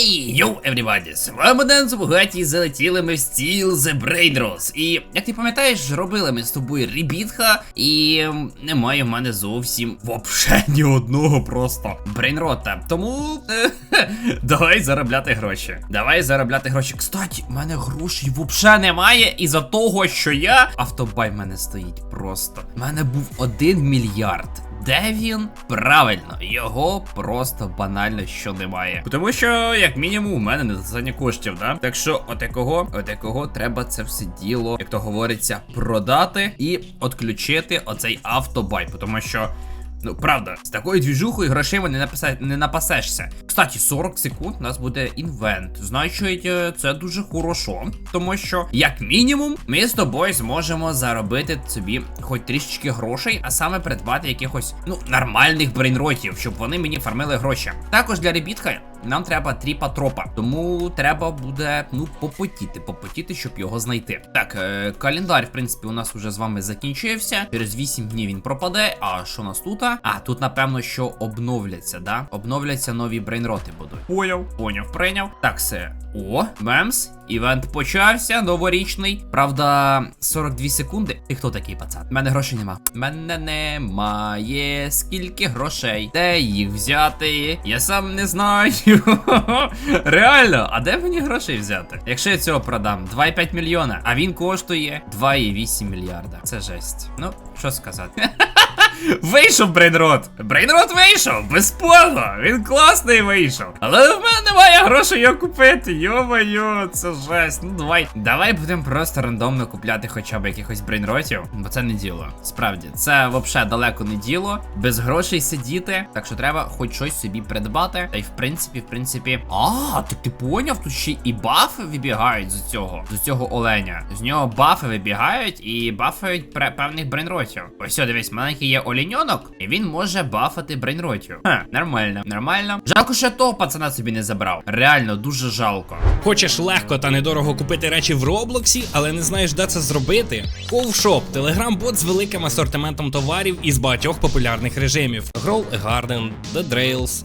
Ей, йоу, everybody, з вами Ден Забугаті, і залетіли ми в стіл The Brain Rose. І, як ти пам'ятаєш, робили ми з тобою ребітха, і ем, немає в мене зовсім вообще ні одного просто брейнрота. Тому давай заробляти гроші. Давай заробляти гроші. Кстати, в мене грошей вообще немає із-за того, що я. Автобай в мене стоїть просто. У мене був один мільярд. Де він? Правильно, його просто банально що немає. Тому що, як мінімум, у мене не достатньо коштів, да? Так що, отакого, отакого треба це все діло, як то говориться, продати і отключити оцей автобай. Тому що. Ну, правда, з такою двіжухою грошима не, напаса... не напасешся. Кстати, 40 секунд у нас буде інвент. Значить, е, це дуже хорошо. Тому що, як мінімум, ми з тобою зможемо заробити собі хоч трішечки грошей, а саме придбати якихось ну нормальних брейнротів, щоб вони мені фармили гроші. Також для ребітка нам треба тріпа тропа. Тому треба буде ну попотіти, попотіти, щоб його знайти. Так, е, календар, в принципі, у нас вже з вами закінчився. Через 8 днів він пропаде. А що у нас тут? А, тут, напевно, що обновляться, да? Обновляться нові брейнроти будуть. Поняв, поняв, прийняв. Так, все. О, мемс. Івент почався, новорічний. Правда, 42 секунди. Ти хто такий пацан? У мене грошей нема. Мене немає. Скільки грошей? Де їх взяти? Я сам не знаю. Реально, а де мені грошей взяти? Якщо я цього продам, 2,5 мільйона, а він коштує 2,8 мільярда. Це жесть. Ну, що сказати. Вийшов брейнрот. Брейнрот вийшов, безплатно. Він класний вийшов. Але в мене немає грошей його купити. Йо-моє, це жесть. Ну давай. Давай будемо просто рандомно купляти хоча б якихось брейнротів, бо це не діло. Справді, це взагалі далеко не діло. Без грошей сидіти. Так що треба хоч щось собі придбати. Та й в принципі, в принципі. А, так ти поняв, тут ще і бафи вибігають з цього, з цього оленя. З нього бафи вибігають і бафають певних брейнротів. Ось, дивись, маленький є оліньонок, і він може бафати брейнротів. Ха, нормально, нормально. Жалко, що я того пацана собі не забрав. Реально, дуже жалко. Хочеш легко та недорого купити речі в Роблоксі, але не знаєш, де це зробити? Ковшоп телеграм-бот з великим асортиментом товарів із багатьох популярних режимів: Grow a Garden, The Drails,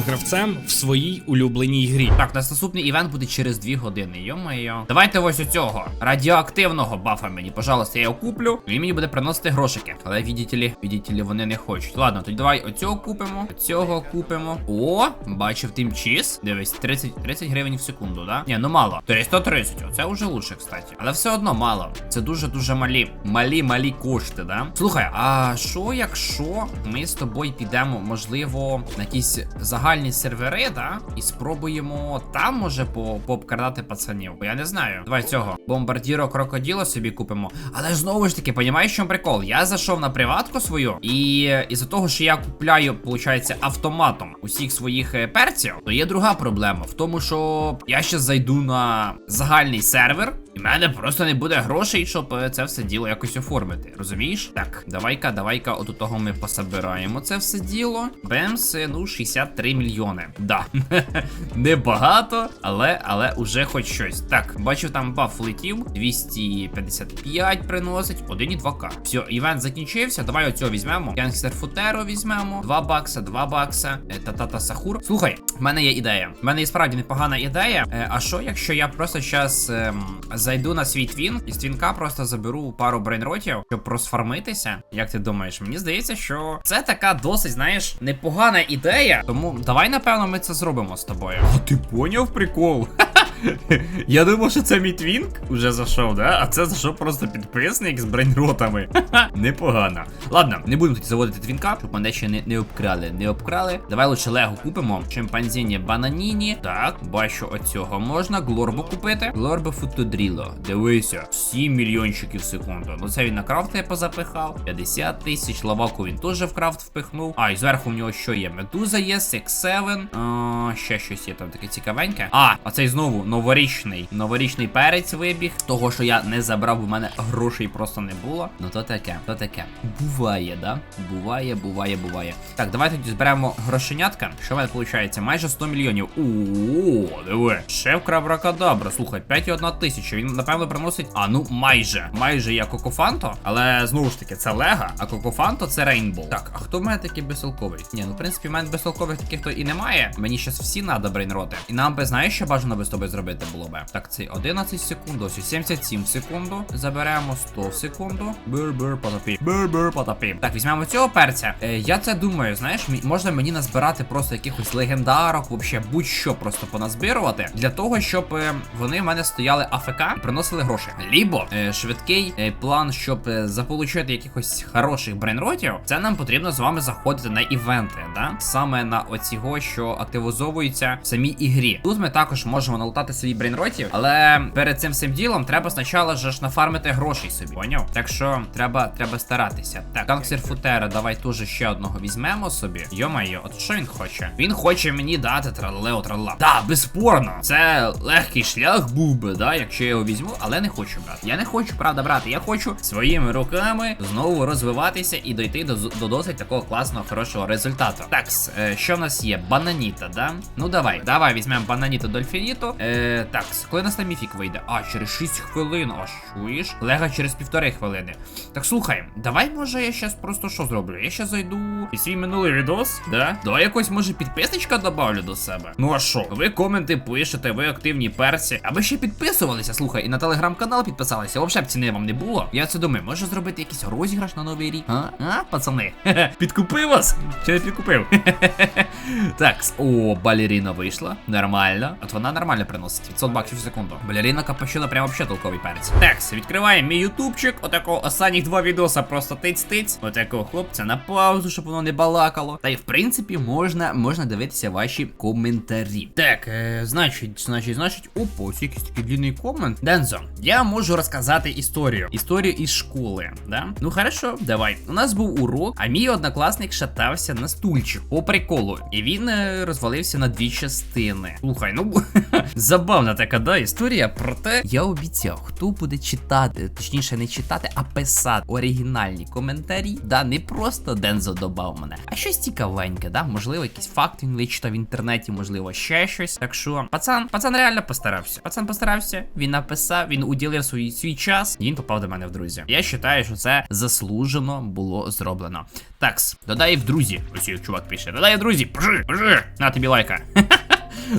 гравцем в своїй улюбленій грі. Так, нас наступний івент буде через 2 години. Йо-моє. Давайте ось у цього радіоактивного бафа мені, пожалуйста, я його куплю. Він мені буде приносити грошики. Але видите ли, вони не хочуть. Ладно, тоді давай оцього купимо, оцього купимо. О, бачив тимчіз. Дивись, 30, 30 гривень в секунду, да? Ні, ну мало. 330, оце вже лучше, кстати. Але все одно мало. Це дуже-дуже малі. Малі, малі кошти, да? Слухай, а що якщо ми з тобою підемо, можливо, на якісь загальні сервери, да? І спробуємо там, може, по пообкрадати пацанів. Бо я не знаю. Давай цього. Бомбардіро крокоділа собі купимо. Але знову ж таки, понімаєш, що прикол? Я зайшов на приватку свою, і із-за того, що я купляю, виходить, автоматом усіх своїх е, перців, то є друга проблема. В тому, що я ще зайду на загальний сервер. І в мене просто не буде грошей, щоб е, це все діло якось оформити. Розумієш? Так, давай-ка, давай-ка, от у того ми пособираємо це все діло. Бемс, е, ну, 63 мільйони. Да. Небагато, але але уже хоч щось. Так, бачу, там баф летів. 255 приносить, 1,2к. Все, івент закінчився. Давай оцього візьмемо. Гангстер Футеро візьмемо. 2 бакса, 2 бакса. Е, Та-та-та Сахур. Слухай, в мене є ідея. В мене є справді непогана ідея. А що, якщо я просто зараз зайду на свій твін і з твінка просто заберу пару брейнротів, щоб просфармитися? Як ти думаєш? Мені здається, що це така досить, знаєш, непогана ідея. Тому давай, напевно, ми це зробимо з тобою. А ти поняв прикол? Я думав, що це мій твінк уже зайшов, да? А це зайшов просто підписник з брейнротами. Непогано. Ладно, не будемо тоді заводити твінка, щоб мене ще не, не обкрали. Не обкрали. Давай лучше Лего купимо. Шимпанзіні бананіні. Так, бачу, оцього можна. Глорбу купити. Глорбу футодріло. Дивися, 7 мільйончиків в секунду. Ну це він на крафт я позапихав. 50 тисяч. Лаваку він теж в крафт впихнув. А, і зверху в нього що є? Медуза є, Six 7. Ще щось є там таке цікавеньке. А, а цей знову новорічний. Новорічний перець вибіг. Того, що я не забрав, у мене грошей просто не було. Ну то таке, то таке. Буває, да? Буває, буває, буває. Так, давайте тоді зберемо грошенятка. Що в мене виходить? Майже 100 мільйонів. О, диви. Шеф Крабракадабра. Слухай, 5,1 тисяча. Він, напевно, приносить. А, ну майже. Майже як Кокофанто. Але знову ж таки, це Лега, а Кокофанто це Рейнбоу. Так, а хто в мене такий безсилковий? Ні, ну в принципі, в мене безсилкових таких то і немає. Мені щас всі надо брейнроти. І нам би, знаєш, що бажано би з тобою зробити було би? Так, цей 11 секунд, ось 77 секунду. Заберемо 100 в секунду. Бир-бир потопім. Бир-бир потопім. Так, візьмемо цього перця. Е, я це думаю, знаєш, можна мені назбирати просто якихось легендарок, вообще будь-що просто поназбирувати. Для того, щоб е, вони в мене стояли АФК і приносили гроші. Лібо е, швидкий е, план, щоб е, заполучити якихось хороших брейнротів, це нам потрібно з вами заходити на івенти, да? Саме на оцього, що активізовуються в самій ігрі. Тут ми також можемо налутати собі брейнротів, але перед цим всім ділом треба спочатку ж нафармити грошей собі. Поняв? Так що треба, треба старатися. Так, канцер Футера, давай теж ще одного візьмемо собі. Йо-майо, от що він хоче? Він хоче мені дати тралео тралла. Да, безспорно, це легкий шлях був би, да, якщо я його візьму, але не хочу брати. Я не хочу, правда, брати. Я хочу своїми руками знову розвиватися і дойти до, до досить такого класного, хорошого результату. Так, е, що в нас є? Бананіта, да? Ну давай, давай візьмемо бананіто дольфініто. Е, так, коли нас там міфік вийде? А, через 6 хвилин. А чуєш? Лега через півтори хвилини. Так слухай, давай, може, я щас просто що зроблю? Я ще зайду і свій минулий відос, да? Давай якось, може, підписничка добавлю до себе. Ну а що? Ви коменти пишете, ви активні персі. А ви ще підписувалися, слухай, і на телеграм-канал підписалися. Взагалі б ціни вам не було. Я це думаю, може зробити якийсь розіграш на новий рік? А, а пацани? Підкупив вас? Чи не підкупив? так, о, балеріна вийшла. Нормально. От вона нормально приносить. 500 баксів в секунду. Балеріна капачина прямо вообще толковий перець. Так, відкриваємо мій ютубчик. Отакого останніх два відоса просто тиць-тиць. Отакого хлопця на паузу, щоб воно не балакало. Та й в принципі можна, можна дивитися ваші коментарі. Так, е, значить, значить, значить, опа, якийсь такий длинний комент. Дензо, я можу розказати історію. Історію із школи, да? Ну хорошо, давай. У нас був урок, а мій однокласник шатався на стульчик по приколу. І він е, розвалився на дві частини. Слухай, ну забавна така да, історія. Проте я обіцяв, хто буде читати, точніше, не читати, а писати оригінальні коментарі. Да, не просто Дензо добав мене, а щось цікавеньке, да? Можливо, якийсь факт він вичитав в інтернеті, можливо, ще щось. Так що, пацан, пацан реально постарався. Пацан постарався, він написав, він уділив свій, свій час, і він попав до мене в друзі. Я вважаю, що це заслужено було зроблено. Такс, додай в друзі. Ось чувак пише. Додай в друзі. Пжи, пжи. На тобі лайка.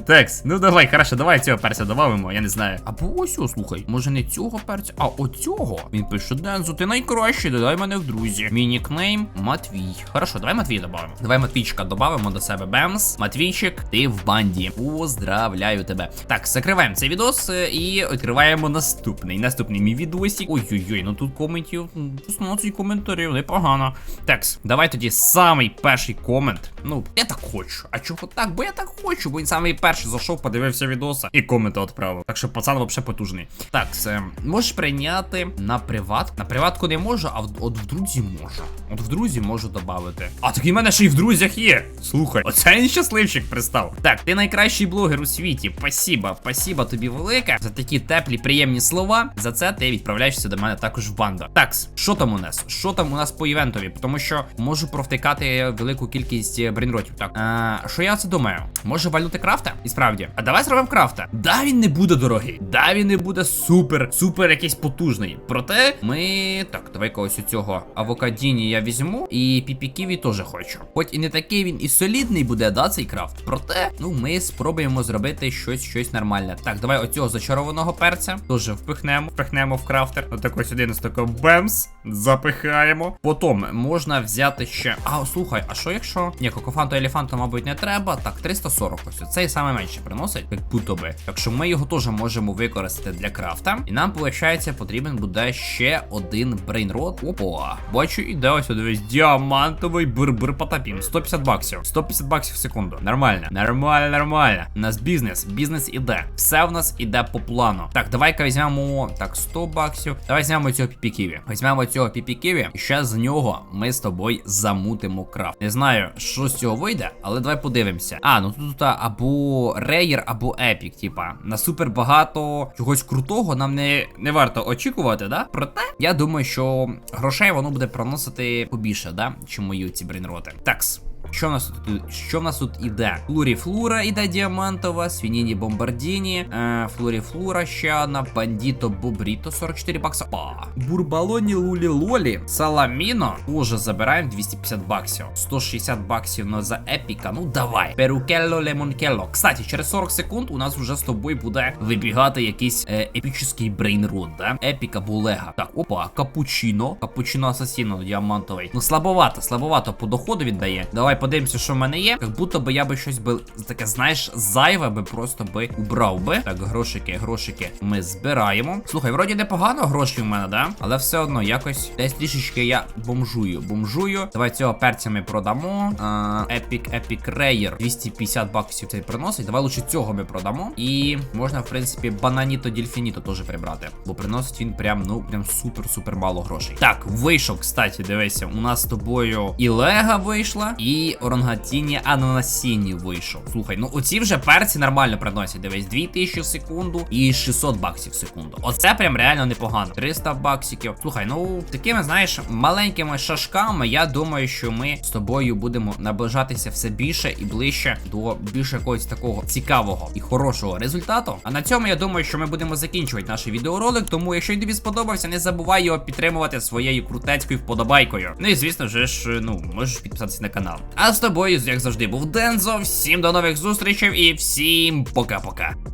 Текс, ну давай, хорошо, давай цього перця додамо, я не знаю. Або ось о, слухай, може не цього перця, а оцього. Він пише: Дензо, ти найкращий, додай мене в друзі. Мій нікнейм Матвій. Хорошо, давай Матвій додамо. Давай Матвійчика додамо до себе. Бемс. Матвійчик, ти в банді. Поздравляю тебе. Так, закриваємо цей відос е, і відкриваємо наступний. Наступний мій відосик. Ой-ой-ой, ну тут коментів. м, 16 коментарів, непогано. Текс, давай тоді самий перший комент. Ну, я так хочу. А чого так? Бо я так хочу, бо він самий перший зайшов, подивився відоса і коменти відправив. Так що пацан вообще потужний. Так, це можеш прийняти на приват. На приватку не можу, а в, от в друзі можу. От в друзі можу додати. А так і в мене ще й в друзях є. Слухай, оце він щасливчик пристав. Так, ти найкращий блогер у світі. Спасіба, спасіба тобі велике за такі теплі, приємні слова. За це ти відправляєшся до мене також в банду. Так, що там у нас? Що там у нас по івентові? Тому що можу провтикати велику кількість е, брейнротів. Так, а, що я це думаю? Може валюти крафта? І справді, а давай зробимо крафта. Да, він не буде дорогий. Да, він не буде супер, супер якийсь потужний. Проте ми. Так, давай когось у цього авокадіні я візьму. І піпіківі теж хочу. Хоч і не такий він і солідний буде, да, цей крафт. Проте, ну, ми спробуємо зробити щось, щось нормальне. Так, давай оцього зачарованого перця. Теж впихнемо, впихнемо в крафтер. Отако сюди нас тако бемс. Запихаємо. Потім можна взяти ще. А, слухай, а що якщо. Ні, кокофанту елефанту, мабуть, не треба. Так, 340 ось. Цей саме менше приносить, як будто би. Так що ми його теж можемо використати для крафта. І нам, виходить, потрібен буде ще один брейнрод. Опа. Бачу, іде ось дивись, діамантовий бир-бир потапім. 150 баксів. 150 баксів в секунду. Нормально. Нормально, нормально. У нас бізнес. Бізнес іде. Все в нас іде по плану. Так, давай-ка візьмемо. Так, 100 баксів. Давай візьмемо цього піпіківі. Візьмемо цього піпіківі. І ще з нього ми з тобою замутимо крафт. Не знаю, що з цього вийде, але давай подивимося. А, ну тут а, або рейер, або епік. Типа, на супер багато чогось крутого нам не, не варто очікувати, да? Проте, я думаю, що грошей воно буде проносити побільше, да? Чим мої ці брейнроти. Такс. Що в нас тут що в нас тут іде? Флурі Флура іде діамантова, Свініні Бомбардіні, е, Флурі Флура, ще одна, Бандіто Бобріто, 44 бакса. Па. Бурбалоні Лулі Лолі, Саламіно. Уже забираємо 250 баксів. 160 баксів ну, за епіка. Ну давай. Перукелло Лемонкелло. Кстати, через 40 секунд у нас вже з тобою буде вибігати якийсь е, епічний брейнрод, да? Епіка Булега. Так, опа, капучино. Капучино Асасіно діамантовий. Ну слабовато, слабовато по доходу віддає. Давай подивимося, що в мене є. Як будто би я би щось би таке, знаєш, зайве би просто би убрав би. Так, грошики, грошики ми збираємо. Слухай, вроді непогано гроші в мене, да? Але все одно якось десь трішечки я бомжую. Бомжую. Давай цього перця ми продамо. Епік, епік рейер. 250 баксів цей приносить. Давай лучше цього ми продамо. І можна, в принципі, бананіто дільфініто теж прибрати. Бо приносить він прям, ну, прям супер-супер мало грошей. Так, вийшов, кстати, дивися, у нас з тобою і Лега вийшла, і Оронгатіні Ананасіні вийшов. Слухай, ну оці вже перці нормально приносять. Дивись, 2000 в секунду і 600 баксів в секунду. Оце прям реально непогано. 300 баксиків. Слухай, ну такими, знаєш, маленькими шашками, я думаю, що ми з тобою будемо наближатися все більше і ближче до більш якогось такого цікавого і хорошого результату. А на цьому я думаю, що ми будемо закінчувати наш відеоролик. Тому, якщо він тобі сподобався, не забувай його підтримувати своєю крутецькою вподобайкою. Ну і звісно вже ж, ну можеш підписатися на канал. А з тобою, як завжди, був Дензо. Всім до нових зустрічей і всім пока-пока.